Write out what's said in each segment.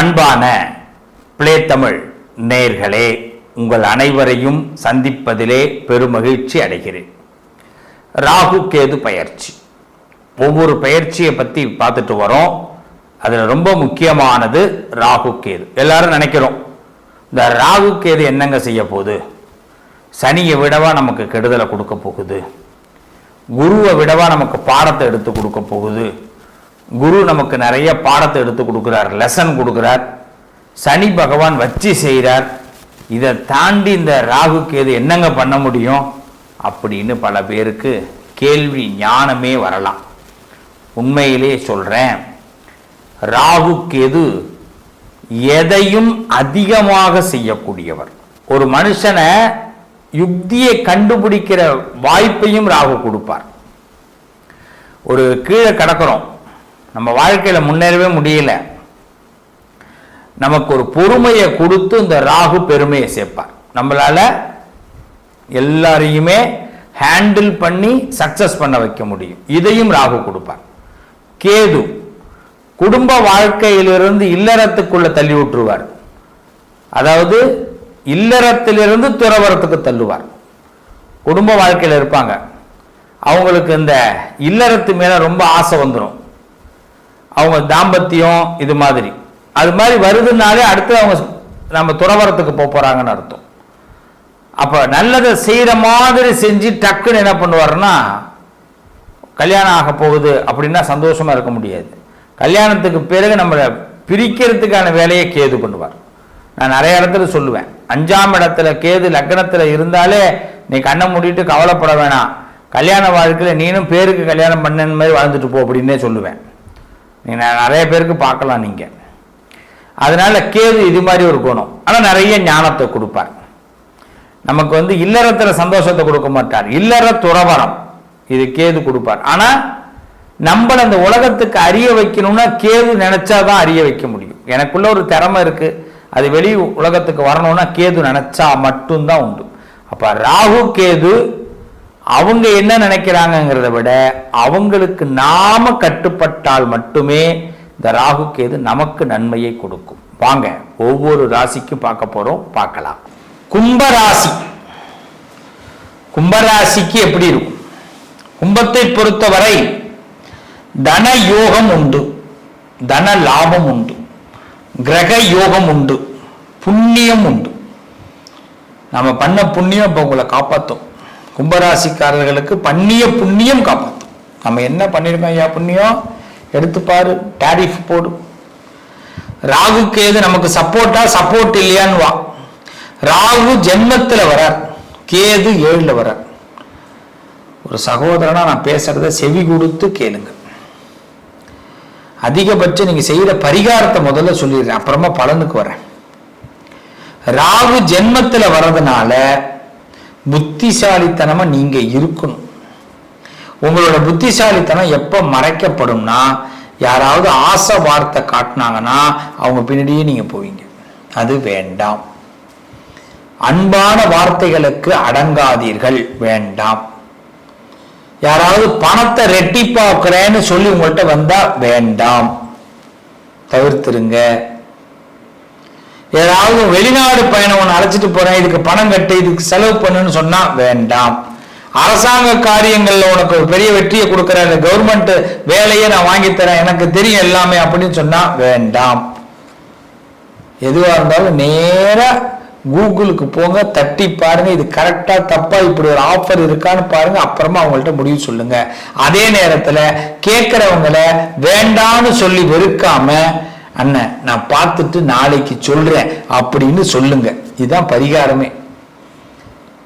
அன்பான பிளே தமிழ் நேர்களே உங்கள் அனைவரையும் சந்திப்பதிலே பெருமகிழ்ச்சி அடைகிறேன். ராகு கேது பயிற்சி. ஒவ்வொரு பயிற்சியை பற்றி பார்த்துட்டு வரோம். அதில் ரொம்ப முக்கியமானது ராகு கேது. எல்லாரும் நினைக்கிறோம் இந்த ராகு கேது என்னங்க செய்ய போகுது? சனியை விடவா நமக்கு கெடுதலை கொடுக்க போகுது? குருவை விடவா நமக்கு பாடத்தை எடுத்து கொடுக்க போகுது? குரு நமக்கு நிறைய பாடத்தை எடுத்து கொடுக்குறார் லெசன் கொடுக்குறார். சனி பகவான் வச்சு செய்கிறார். இதை தாண்டி இந்த ராகு கேது என்னங்க பண்ண முடியும்? அப்படின்னு பல பேருக்கு கேள்வி ஞானமே வரலாம். உண்மையிலே சொல்கிறேன் ராகு கேது எதையும் அதிகமாக செய்யக்கூடியவர். ஒரு மனுஷனை யுக்தியை கண்டுபிடிக்கிற வாய்ப்பையும் ராகு கொடுப்பார். ஒரு கீழே கிடக்கிறோம். நம்ம வாழ்க்கையில் முன்னேறவே முடியல. நமக்கு ஒரு பொறுமையை கொடுத்து இந்த ராகு பெருமையை சேர்ப்பார். நம்மளால எல்லாரையுமே ஹேண்டில் பண்ணி சக்சஸ் பண்ண வைக்க முடியும். இதையும் ராகு கொடுப்பார். கேது குடும்ப வாழ்க்கையிலிருந்து இல்லறத்துக்குள்ள தள்ளி விட்டுருவார். அதாவது இல்லறத்திலிருந்து துறவரத்துக்கு தள்ளுவார். குடும்ப வாழ்க்கையில் இருப்பாங்க. அவங்களுக்கு இந்த இல்லறத்து மேலே ரொம்ப ஆசை வந்துடும் அவங்க தாம்பத்தியம் இது மாதிரி. அது மாதிரி வருதுனாலே அடுத்து அவங்க நம்ம துறவரத்துக்கு போக போகிறாங்கன்னு அர்த்தம். அப்போ நல்லதை செய்கிற மாதிரி செஞ்சு டக்குன்னு என்ன பண்ணுவாருன்னா கல்யாணம் ஆக போகுது அப்படின்னா சந்தோஷமாக இருக்க முடியாது. கல்யாணத்துக்கு பிறகு நம்மளை பிரிக்கிறதுக்கான வேலையை கேது பண்ணுவார். நான் நிறைய இடத்துல சொல்லுவேன். அஞ்சாம் இடத்துல கேது லக்னத்தில் இருந்தாலே நீ கண்ணை மூடிட்டு கவலைப்பட வேணாம். கல்யாண வாழ்க்கையில் நீனும் பேருக்கு கல்யாணம் பண்ணன மாதிரி வாழ்ந்துட்டு போ அப்படின்னே சொல்லுவேன். நீங்கள் நிறைய பேருக்கு பார்க்கலாம் நீங்கள் அதனால் கேது இது மாதிரி ஒரு குணம். ஆனால் நிறைய ஞானத்தை கொடுப்பார். நமக்கு வந்து இல்லறத்தில் சந்தோஷத்தை கொடுக்க மாட்டார். இல்லற துறவரம் இது கேது கொடுப்பார். ஆனால் நம்மளை அந்த உலகத்துக்கு அறிய வைக்கணும்னா கேது நினைச்சாதான் அறிய வைக்க முடியும். எனக்குள்ள ஒரு திறமை இருக்கு. அது வெளி உலகத்துக்கு வரணும்னா கேது நினச்சா மட்டும்தான் உண்டு. அப்போ ராகு கேது அவங்க என்ன நினைக்கிறாங்கங்கிறத விட அவங்களுக்கு நாம கட்டுப்பட்டால் மட்டுமே இந்த ராகு கேது நமக்கு நன்மையை கொடுக்கும். வாங்க ஒவ்வொரு ராசிக்கும் பார்க்க போறோம் பார்க்கலாம். கும்பராசி. கும்பராசிக்கு எப்படி இருக்கும்? கும்பத்தை பொறுத்தவரை தன யோகம் உண்டு. தன லாபம் உண்டு. கிரக யோகம் உண்டு. புண்ணியம் உண்டு. நம்ம பண்ண புண்ணியம் இப்போ உங்களை காப்பாற்றும் கும்பராசிக்காரர்களுக்கு பண்ணிய புண்ணியம் காப்பாற்றும் நம்ம என்ன பண்ணியிருக்கோம் ஐயா புண்ணியம்? எடுத்துப்பாரு டேரிஃப் டாரிஃப் போடு. ராகு கேது நமக்கு சப்போர்ட்டா சப்போர்ட் இல்லையான்னு வா ராகு ஜென்மத்தில் வரார். கேது ஏழில் வரார். ஒரு சகோதரனா நான் பேசுறத செவி கொடுத்து கேளுங்க. அதிகபட்சம் நீங்க செய்யற பரிகாரத்தை முதல்ல சொல்லிடுறேன். அப்புறமா பலனுக்கு வரேன். ராகு ஜென்மத்தில் வர்றதுனால புத்திசாலித்தனமாக நீங்கள் இருக்கணும். உங்களோட புத்திசாலித்தனம் எப்போ மறைக்கப்படும்னா யாராவது ஆசை வார்த்தை காட்டினாங்கன்னா அவங்க பின்னாடியே நீங்கள் போவீங்க. அது வேண்டாம். அன்பான வார்த்தைகளுக்கு அடங்காதீர்கள். வேண்டாம். யாராவது பணத்தை ரெட்டிப்பாக்குறேன்னு சொல்லி உங்கள்கிட்ட வந்தா வேண்டாம். தவிர்த்துருங்க. ஏதாவது வெளிநாடு பயணம் ஒன்று அழைச்சிட்டு போறேன் இதுக்கு பணம் கட்டு இதுக்கு செலவு பண்ணுன்னு சொன்னா வேண்டாம். அரசாங்க காரியங்கள்ல உனக்கு ஒரு பெரிய வெற்றியை கொடுக்குற இந்த கவர்மெண்ட் வேலையை நான் வாங்கி தரேன் எனக்கு தெரியும் எல்லாமே அப்படின்னு சொன்னா வேண்டாம். எதுவா இருந்தாலும் நேரா கூகுளுக்கு போங்க தட்டி பாருங்க இது கரெக்டா தப்பா இப்படி ஒரு ஆஃபர் இருக்கான்னு பாருங்க அப்புறமா அவங்கள்ட்ட முடிவு சொல்லுங்க. அதே நேரத்துல கேட்கிறவங்கள வேண்டான்னு சொல்லி வெறுக்காம அண்ணன் நான் பார்த்துட்டு நாளைக்கு சொல்றேன் அப்படின்னு சொல்லுங்க. இதுதான் பரிகாரமே.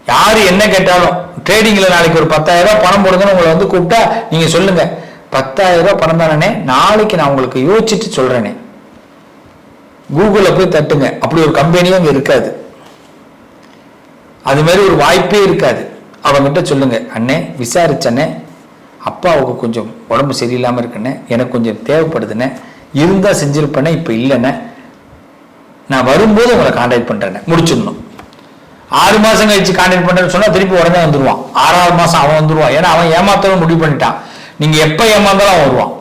யாரு என்ன கேட்டாலும் ட்ரேடிங்ல நாளைக்கு ஒரு பத்தாயிரம் ரூபாய் பணம் போடுங்கன்னு உங்களை வந்து கூப்பிட்டா நீங்க சொல்லுங்க. பத்தாயிரம் ரூபாய் பணம் தானே நாளைக்கு நான் உங்களுக்கு யோசிச்சுட்டு சொல்றேனே. கூகுளில் போய் தட்டுங்க. அப்படி ஒரு கம்பெனியும் அங்கே இருக்காது. அது மாதிரி ஒரு வாய்ப்பே இருக்காது. அவங்ககிட்ட சொல்லுங்க. அண்ணே விசாரிச்சண்ணே. அப்பாவுக்கு கொஞ்சம் உடம்பு சரியில்லாமல் இருக்குண்ணே. எனக்கு கொஞ்சம் தேவைப்படுதுண்ணே. இருந்தால் செஞ்சிருப்பேனே இப்போ இல்லைண்ணே நான் வரும்போது உங்களை கான்டாக்ட் பண்ணுறேன் முடிச்சிடணும். ஆறு மாதம் கழிச்சு கான்டாக்ட் பண்ணுறேன்னு சொன்னால் திருப்பி உடனே வந்துடுவான் ஆறாவது மாதம் அவன் வந்துடுவான் ஏன்னா அவன் ஏமாத்தவும் முடிவு பண்ணிட்டான். நீங்கள் எப்போ ஏமாந்தாலும் அவன் வருவான்.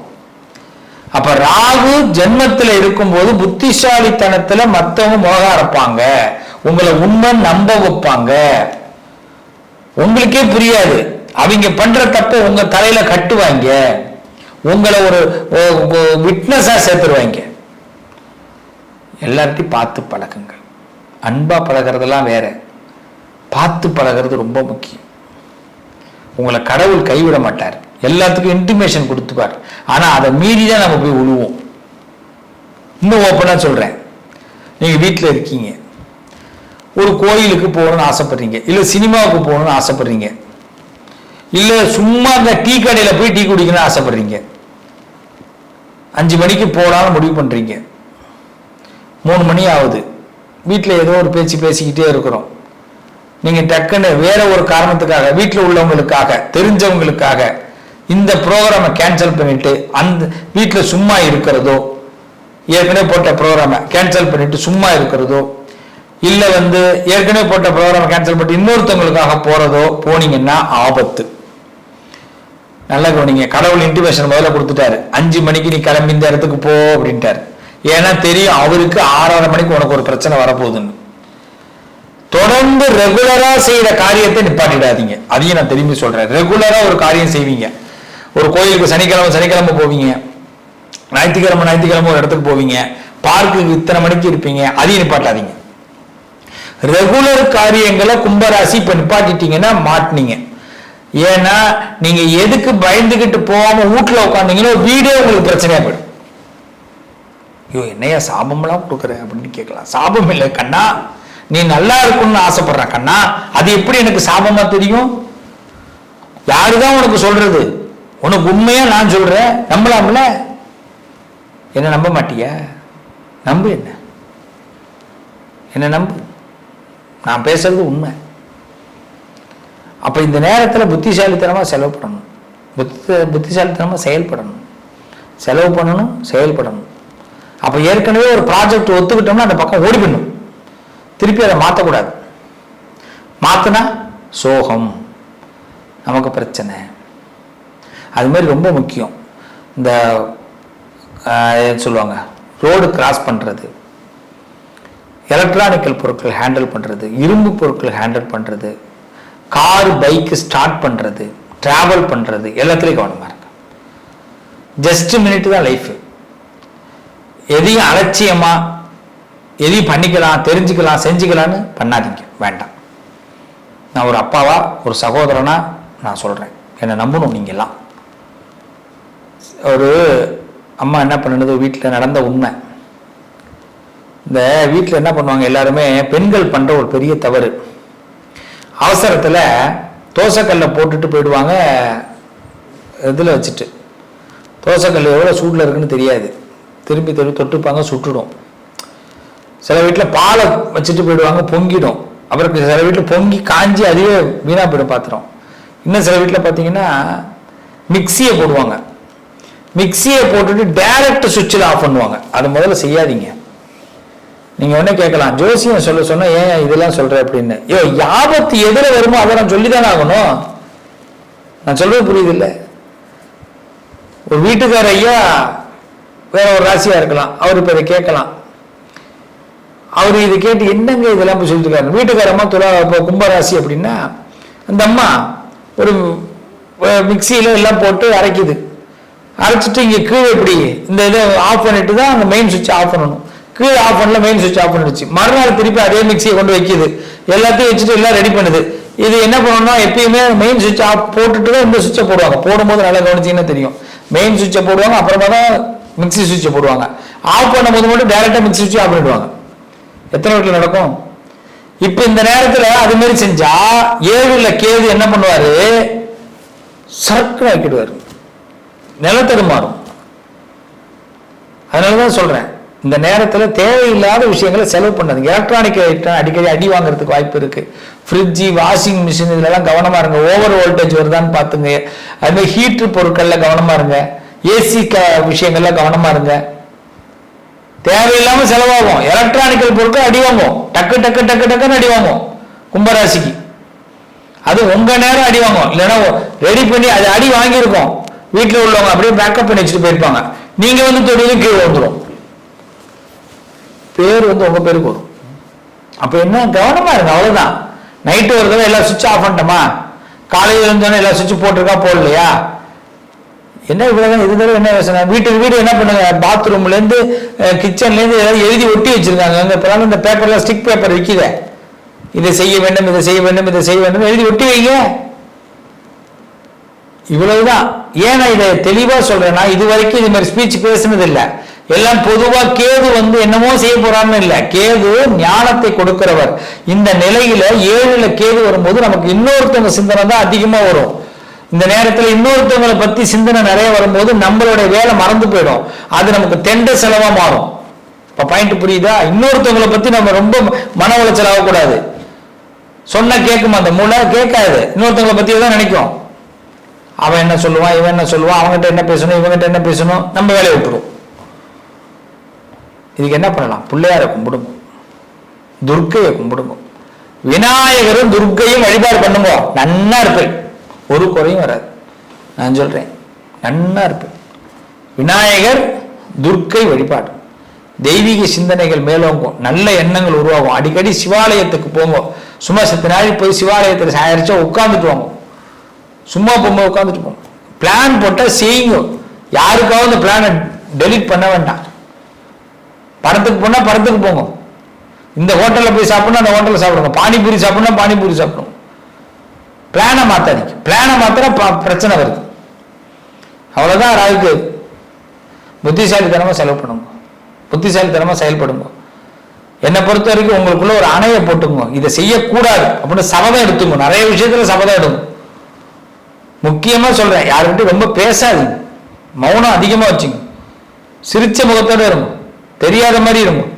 அப்போ ராகு ஜென்மத்தில் இருக்கும்போது புத்திசாலித்தனத்தில் மற்றவங்க முகம் அரைப்பாங்க. உங்களை உண்மை நம்ப வைப்பாங்க. உங்களுக்கே புரியாது. அவங்க பண்ற தப்ப உங்க தலையில கட்டுவாங்க. உங்களை ஒரு விட்னஸாக சேர்த்துருவாங்க. எல்லார்ட்டையும் பார்த்து பழகுங்கள். அன்பாக பழகிறதெல்லாம் வேற. பார்த்து பழகிறது ரொம்ப முக்கியம். உங்களை கடவுள் கைவிட மாட்டார். எல்லாத்துக்கும் இன்டிமேஷன் கொடுத்துப்பார். ஆனால் அதை மீறி தான் நம்ம போய் உழுவோம். இன்னும் ஓப்பனாக சொல்கிறேன் நீங்கள் வீட்டில் இருக்கீங்க. ஒரு கோயிலுக்கு போகணும்னு ஆசைப்படுறீங்க. இல்லை சினிமாவுக்கு போகணும்னு ஆசைப்படுறீங்க. இல்லை சும்மா இந்த டீ கடையில் போய் டீ குடிக்கணும்னு ஆசைப்படுறீங்க. அஞ்சு மணிக்கு போகலான்னு முடிவு பண்ணுறீங்க மூணு மணி ஆகுது. வீட்டில் ஏதோ ஒரு பேச்சு பேசிக்கிட்டே இருக்கிறோம். நீங்கள் டக்குன்னு வேற ஒரு காரணத்துக்காக வீட்டில் உள்ளவங்களுக்காக தெரிஞ்சவங்களுக்காக இந்த ப்ரோக்ராமை கேன்சல் பண்ணிட்டு அந்த வீட்டில் சும்மா இருக்கிறதோ ஏற்கனவே போட்ட ப்ரோக்ராமை கேன்சல் பண்ணிட்டு சும்மா இருக்கிறதோ இல்லை வந்து ஏற்கனவே போட்ட ப்ரோக்ராமை கேன்சல் பண்ணிட்டு இன்னொருத்தவங்களுக்காக போகிறதோ போனீங்கன்னா ஆபத்து. நல்லா கவனிங்க. கடவுள் இன்டிமேஷன் முதல்ல கொடுத்துட்டாரு. அஞ்சு மணிக்கு நீ கிளம்பி இந்த இடத்துக்கு போ அப்படின்ட்டாரு. ஏன்னா தெரியும் அவருக்கு ஆறரை மணிக்கு உனக்கு ஒரு பிரச்சனை வரப்போகுதுன்னு. தொடர்ந்து ரெகுலரா செய்யற காரியத்தை நிப்பாட்டிடாதீங்க. அதையும் நான் திரும்பி சொல்றேன். ரெகுலரா ஒரு காரியம் செய்வீங்க. ஒரு கோயிலுக்கு சனிக்கிழமை சனிக்கிழமை போவீங்க. ஞாயிற்றுக்கிழமை ஞாயிற்றுக்கிழமை ஒரு இடத்துக்கு போவீங்க. பார்க்குக்கு இத்தனை மணிக்கு இருப்பீங்க. அதையும் நிப்பாட்டாதீங்க. ரெகுலர் காரியங்களை கும்பராசி இப்ப நிப்பாட்டிட்டீங்கன்னா மாட்டினீங்க. ஏன்னா நீங்க எதுக்கு பயந்துகிட்டு போகாம வீட்டுல உட்காந்தீங்கன்னா வீடே உங்களுக்கு பிரச்சனையா போயிடும். ஐயோ என்னையா சாபம்லாம் கொடுக்குற அப்படின்னு கேட்கலாம். சாபம் இல்லை கண்ணா. நீ நல்லா இருக்கணும்னு ஆசைப்படுற கண்ணா. அது எப்படி எனக்கு சாபமா தெரியும்? யாருதான் உனக்கு சொல்றது? உனக்கு உண்மையா நான் சொல்றேன்? நம்பலாம்ல? என்ன நம்ப மாட்டியா? நம்பு என்ன? என்ன நம்பு. நான் பேசுறது உண்மை. அப்போ இந்த நேரத்தில் புத்திசாலித்தனமாக செலவு பண்ணணும். புத்தி புத்திசாலித்தனமாக செயல்படணும். செலவு பண்ணணும் செயல்படணும். அப்போ ஏற்கனவே ஒரு ப்ராஜெக்ட் ஒத்துக்கிட்டோம்னா அந்த பக்கம் ஓடி பண்ணும் திருப்பி அதை மாற்றக்கூடாது மாற்றினா சோகம் நமக்கு பிரச்சனை. அது மாதிரி ரொம்ப முக்கியம். இந்த சொல்லுவாங்க ரோடு கிராஸ் பண்ணுறது எலக்ட்ரானிக்கல் பொருட்கள் ஹேண்டில் பண்ணுறது இரும்பு பொருட்கள் ஹேண்டில் பண்ணுறது கார் பைக்கு ஸ்டார்ட் பண்ணுறது ட்ராவல் பண்ணுறது எல்லாத்துலேயும் கவனமாக இருக்கு ஜஸ்ட் மினிட் தான் லைஃப் எதையும் அலட்சியமா எதையும் பண்ணிக்கலாம் தெரிஞ்சுக்கலாம் செஞ்சுக்கலான்னு பண்ணாதீங்க. வேண்டாம். நான் ஒரு அப்பாவா ஒரு சகோதரனா நான் சொல்றேன். என்னை நம்பணும் நீங்கள்லாம் ஒரு அம்மா என்ன பண்ணுனது? வீட்டில் நடந்த உண்மை. இந்த வீட்டில் என்ன பண்ணுவாங்க எல்லாருமே? பெண்கள் பண்ணுற ஒரு பெரிய தவறு. அவசரத்தில் தோசைக்கல்ல போட்டுட்டு போயிடுவாங்க இதில் வச்சுட்டு. தோசைக்கல் எவ்வளோ சூட்டில் இருக்குன்னு தெரியாது. திரும்பி திரும்பி தொட்டுப்பாங்க சுட்டுடும். சில வீட்டில் பாலை வச்சுட்டு போயிடுவாங்க பொங்கிடும். அப்புறம் சில வீட்டில் பொங்கி காஞ்சி அதுவே வீணாக போயிடும் பாத்திரம். இன்னும் சில வீட்டில் பார்த்தீங்கன்னா மிக்சியை போடுவாங்க. மிக்சியை போட்டுட்டு டைரக்ட் சுவிட்சில் ஆஃப் பண்ணுவாங்க. அது முதல்ல செய்யாதீங்க. நீங்க உடனே கேட்கலாம். ஜோசியம் சொல்ல சொன்னா ஏன் இதெல்லாம் சொல்ற அப்படின்னு. ஐயோ யாபத்து எதிர வருமோ அதை நான் சொல்லிதானே ஆகணும். நான் சொல்றது புரியுது இல்ல ஒரு வீட்டுக்கார ஐயா வேற ஒரு ராசியா இருக்கலாம். அவர் இப்ப இதை கேட்கலாம். அவர் இதை கேட்டு என்னங்க இதெல்லாம் போய் சொல்லிட்டு வீட்டுக்காரம்மா துலா இப்போ கும்பராசி அப்படின்னா அந்த அம்மா ஒரு மிக்சியில எல்லாம் போட்டு அரைக்குது. அரைச்சிட்டு இங்க கீழே இப்படி இந்த இதை ஆஃப் பண்ணிட்டு தான் அந்த மெயின் சுவிட்ச் ஆஃப் பண்ணணும். கீழே ஆஃப் பண்ணல மெயின் சுவிட்ச் ஆஃப் பண்ணிடுச்சு. மறுநாள் திருப்பி அதே மிக்சியை கொண்டு வைக்கிது. எல்லாத்தையும் வச்சுட்டு எல்லாம் ரெடி பண்ணுது. இது என்ன பண்ணணும்னா எப்பயுமே மெயின் சுவிட்ச் ஆஃப் போட்டுட்டு தான் இந்த சுவிட்சை போடுவாங்க. போடும்போது நல்லா கவனிச்சிங்கன்னா தெரியும். மெயின் சுவிட்சை போடுவாங்க அப்புறமா தான் மிக்சி சுவிட்சை போடுவாங்க. ஆஃப் பண்ணும்போது மட்டும் டேரெக்டாக மிக்சி சுவிட்ச் ஆஃப் பண்ணிடுவாங்க. எத்தனை வீட்டில் நடக்கும்? இப்போ இந்த நேரத்தில் அது மாதிரி செஞ்சா ஏழுல கேது என்ன பண்ணுவார்? சரக்குன்னு ஆக்கிடுவார். நிலத்தடுமாறும். அதனால தான் சொல்கிறேன் இந்த நேரத்தில் தேவையில்லாத விஷயங்களை செலவு பண்ணாதீங்க. எலக்ட்ரானிக் ஐட்டம் அடிக்கடி அடி வாங்குறதுக்கு வாய்ப்பு இருக்கு. ஃப்ரிட்ஜி வாஷிங் மிஷின் இதுலலாம் கவனமாக இருங்க. ஓவர் வோல்டேஜ் வருதான்னு பார்த்துங்க அது ஹீட்ரு ஹீட்டர் கவனமாக இருங்க. ஏசி க விஷயங்கள்ல கவனமாக இருங்க. தேவையில்லாமல் செலவாகும். எலக்ட்ரானிக்கல் பொருட்கள் அடி வாங்கும் டக்கு டக்கு டக்கு டக்குன்னு அடி வாங்கும் கும்பராசிக்கு. அது உங்கள் நேரம் அடி வாங்கும் இல்லைன்னா ரெடி பண்ணி அது அடி வாங்கியிருக்கோம். வீட்டில் உள்ளவங்க அப்படியே பேக்கப் பண்ணி வச்சுட்டு போயிருப்பாங்க. நீங்கள் வந்து தொழிலும் கீழே வந்துடும் பேர் வந்து உங்க பேருக்கு வரும். அப்ப என்ன? கவனமா இருக்கு அவ்வளவுதான். நைட்டு ஒரு தடவை எல்லாம் சுவிட்ச் ஆஃப் பண்ணிட்டோமா? காலையில் இருந்தோன்னே எல்லாம் சுவிட்ச் போட்டிருக்கா? போடலையா? என்ன இவ்வளவுதான்? இது தடவை என்ன யோசனை? வீட்டுக்கு வீடு என்ன பண்ணுங்க? பாத்ரூம்ல இருந்து கிச்சன்ல இருந்து ஏதாவது எழுதி ஒட்டி வச்சிருக்காங்க. அந்த இப்பதான் இந்த பேப்பர்ல ஸ்டிக் பேப்பர் விற்கிற இதை செய்ய வேண்டும் இதை செய்ய வேண்டும் இதை செய்ய வேண்டும். எழுதி ஒட்டி வைங்க. இவ்வளவுதான். ஏன்னா இதை தெளிவா சொல்றேன்னா இது வரைக்கும் இது மாதிரி ஸ்பீச் பேசுனது எல்லாம் பொதுவா கேது வந்து என்னமோ செய்ய போறான்னு இல்ல. கேது ஞானத்தை கொடுக்கிறவர். இந்த நிலையில ஏழுல கேது வரும்போது நமக்கு இன்னொருத்தவங்க சிந்தனை தான் அதிகமா வரும். இந்த நேரத்துல இன்னொருத்தவங்களை பத்தி சிந்தனை நிறைய வரும்போது நம்மளுடைய வேலை மறந்து போயிடும். அது நமக்கு தெண்ட செலவா மாறும். இப்ப பாயிண்ட் புரியுதா? இன்னொருத்தவங்களை பத்தி நம்ம ரொம்ப மன உளைச்சல் ஆகக்கூடாது. சொன்னா கேட்குமா? அந்த மூளை கேட்காது. இன்னொருத்தவங்களை பத்தி தான் நினைக்கும். அவன் என்ன சொல்லுவான்? இவன் என்ன சொல்லுவான்? அவங்ககிட்ட என்ன பேசணும்? இவங்ககிட்ட என்ன பேசணும்? நம்ம வேலையை விட்டுரும். இதுக்கு என்ன பண்ணலாம்? பிள்ளையாரை கும்பிடுங்க. துர்க்கையை கும்பிடுங்க. விநாயகரும் துர்க்கையும் வழிபாடு பண்ணுங்க. நன்னா இருப்பேன் ஒரு குறையும் வராது. நான் சொல்றேன் நன்னா இருப்பேன் விநாயகர் துர்க்கை வழிபாடு. தெய்வீக சிந்தனைகள் மேலோங்கும். நல்ல எண்ணங்கள் உருவாகும். அடிக்கடி சிவாலயத்துக்கு போங்க. சும்மா சத்து நாள் போய் சிவாலயத்தில் சாயரிச்சா உட்காந்துட்டு வாங்க. சும்மா போகும்போது உட்காந்துட்டு போங்க. பிளான் போட்டால் செய்யுங்க. யாருக்காவது பிளானை டெலீட் பண்ண வேண்டாம். படத்துக்கு போனா படத்துக்கு போங்க. இந்த ஹோட்டலில் போய் சாப்பிடணும் அந்த ஹோட்டலில் சாப்பிடுங்க. பானிபூரி சாப்பிடணும் பானிபூரி சாப்பிடணும். பிளானை மாற்றாதீங்க பிளானை மாத்திர பிரச்சனை வருது. அவ்வளோதான் ராகுக்கு. புத்திசாலித்தனமாக செலவு பண்ணுங்க. புத்திசாலித்தனமாக செயல்படுங்க. என்னை பொறுத்த வரைக்கும் உங்களுக்குள்ள ஒரு அணையை போட்டுங்க இதை செய்யக்கூடாது அப்படின்னு சபதம் எடுத்துங்க. நிறைய விஷயத்துல சபதம் எடுங்க. முக்கியமாக சொல்றேன் யாருக்கிட்டையும் ரொம்ப பேசாதீங்க. மௌனம் அதிகமாக வச்சுங்க. சிரிச்ச முகத்தோட இருங்க. தெரியாத மாதிரி இருக்கும்.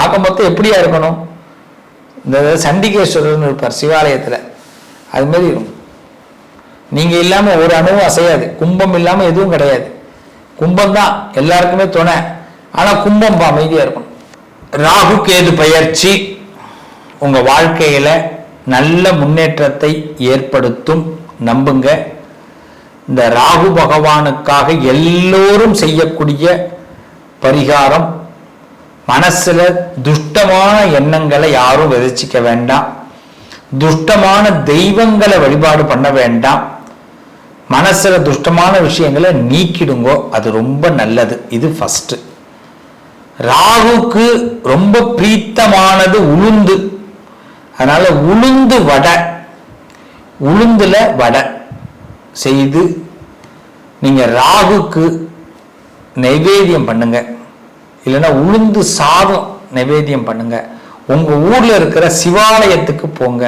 ஆக மொத்தம் எப்படியா இருக்கணும்? இந்த சண்டிகேஸ்வரர்னு இருப்பார் சிவாலயத்தில். அது மாதிரி இருக்கும். நீங்கள் இல்லாமல் ஒரு அணுவும் அசையாது. கும்பம் இல்லாமல் எதுவும் கிடையாது. கும்பம் தான். எல்லாருக்குமே துணை. ஆனால் கும்பம் அமைதியாக இருக்கணும். ராகு கேது பயிற்சி உங்கள் வாழ்க்கையில் நல்ல முன்னேற்றத்தை ஏற்படுத்தும். நம்புங்க. இந்த ராகு பகவானுக்காக எல்லோரும் செய்யக்கூடிய பரிகாரம். மனசுல துஷ்டமான எண்ணங்களை யாரும் விதைச்சிக்க வேண்டாம். துஷ்டமான தெய்வங்களை வழிபாடு பண்ண வேண்டாம். மனசுல துஷ்டமான விஷயங்களை நீக்கிடுங்கோ அது ரொம்ப நல்லது. இது ஃபஸ்ட்டு ராகுக்கு ரொம்ப பிரீத்தமானது உளுந்து. அதனால உளுந்து வடை. உளுந்துல வடை செய்து நீங்க ராகுக்கு நைவேத்தியம் பண்ணுங்க. இல்லைன்னா உளுந்து சாதம் நைவேத்தியம் பண்ணுங்க. உங்க ஊர்ல இருக்கிற சிவாலயத்துக்கு போங்க.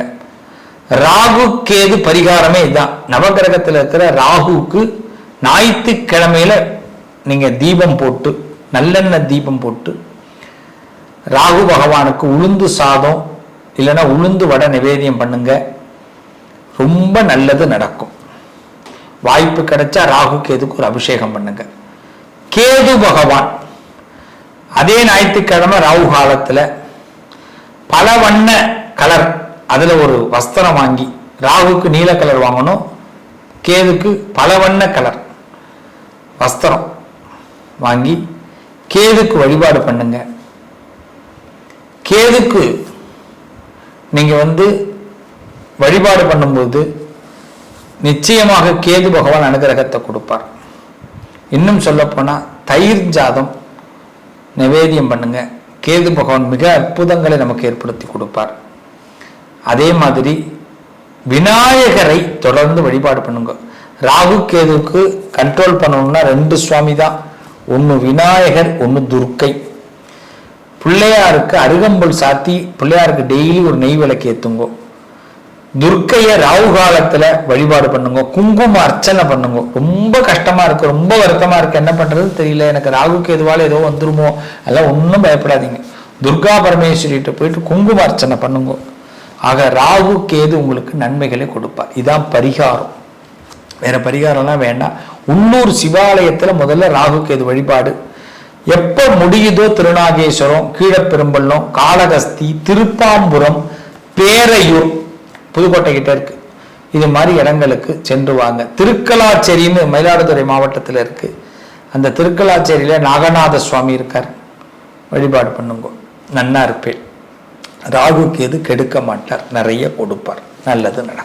ராகு கேது பரிகாரமே இதுதான் நவகிரகத்தில் இருக்கிற ராகுக்கு ஞாயிற்றுக்கிழமையில நீங்க தீபம் போட்டு நல்லெண்ணெய் தீபம் போட்டு ராகு பகவானுக்கு உளுந்து சாதம் இல்லைன்னா உளுந்து வடை நிவேதியம் பண்ணுங்க. ரொம்ப நல்லது நடக்கும். வாய்ப்பு கிடைச்சா ராகு கேதுக்கு ஒரு அபிஷேகம் பண்ணுங்கள் கேது பகவான். அதே ஞாயிற்றுக்கிழமை ராகு காலத்துல பல வண்ண கலர் அதுல ஒரு வஸ்திரம் வாங்கி ராகுக்கு நீல கலர் வாங்கணும் கேதுக்கு பல வண்ண கலர் வஸ்திரம் வாங்கி கேதுக்கு வழிபாடு பண்ணுங்க. கேதுக்கு நீங்க வந்து வழிபாடு பண்ணும்போது நிச்சயமாக கேது பகவான் அனுகிரகத்தை கொடுப்பார். இன்னும் சொல்லப்போனால் தயிர் ஜாதம் நிவேதியம் பண்ணுங்க. கேது பகவான் மிக அற்புதங்களை நமக்கு ஏற்படுத்தி கொடுப்பார். அதே மாதிரி விநாயகரை தொடர்ந்து வழிபாடு பண்ணுங்க. ராகு கேதுக்கு கண்ட்ரோல் பண்ணணும்னா ரெண்டு சுவாமி தான். ஒன்று விநாயகர் ஒன்று துர்க்கை. பிள்ளையாருக்கு அருகம்புல் சாத்தி பிள்ளையாருக்கு டெய்லி ஒரு நெய் விளக்கு ஏற்றுங்கோ துர்க்கைய ராகு காலத்துல வழிபாடு பண்ணுங்க குங்கும அர்ச்சனை பண்ணுங்க. ரொம்ப கஷ்டமா இருக்கு ரொம்ப வருத்தமா இருக்கு. என்ன பண்றது தெரியல. எனக்கு ராகு எதுவால ஏதோ வந்துருமோ அதெல்லாம் ஒன்றும் பயப்படாதீங்க. துர்கா பரமேஸ்வரிட்ட போயிட்டு குங்கும அர்ச்சனை பண்ணுங்க. ஆக ராகு கேது உங்களுக்கு நன்மைகளை கொடுப்பார். இதான் பரிகாரம். வேற பரிகாரம்லாம் வேண்டாம். உள்ளூர் சிவாலயத்துல முதல்ல ராகு கேது வழிபாடு. எப்ப முடியுதோ திருநாகேஸ்வரம் கீழப்பெரும்பள்ளம் காளகஸ்தி திருப்பாம்புரம் பேரையூர் புதுக்கோட்டை கிட்ட இருக்கு. இது மாதிரி இடங்களுக்கு சென்று வாங்க திருக்கலாச்சேரின்னு மயிலாடுதுறை மாவட்டத்தில் இருக்கு. அந்த திருக்கலாச்சேரியில நாகநாத சுவாமி இருக்கார். வழிபாடு பண்ணுங்க. நன்னா இருப்பேன். ராகு கேது கெடுக்க மாட்டார். நிறைய கொடுப்பார். நல்லது நடக்கும்.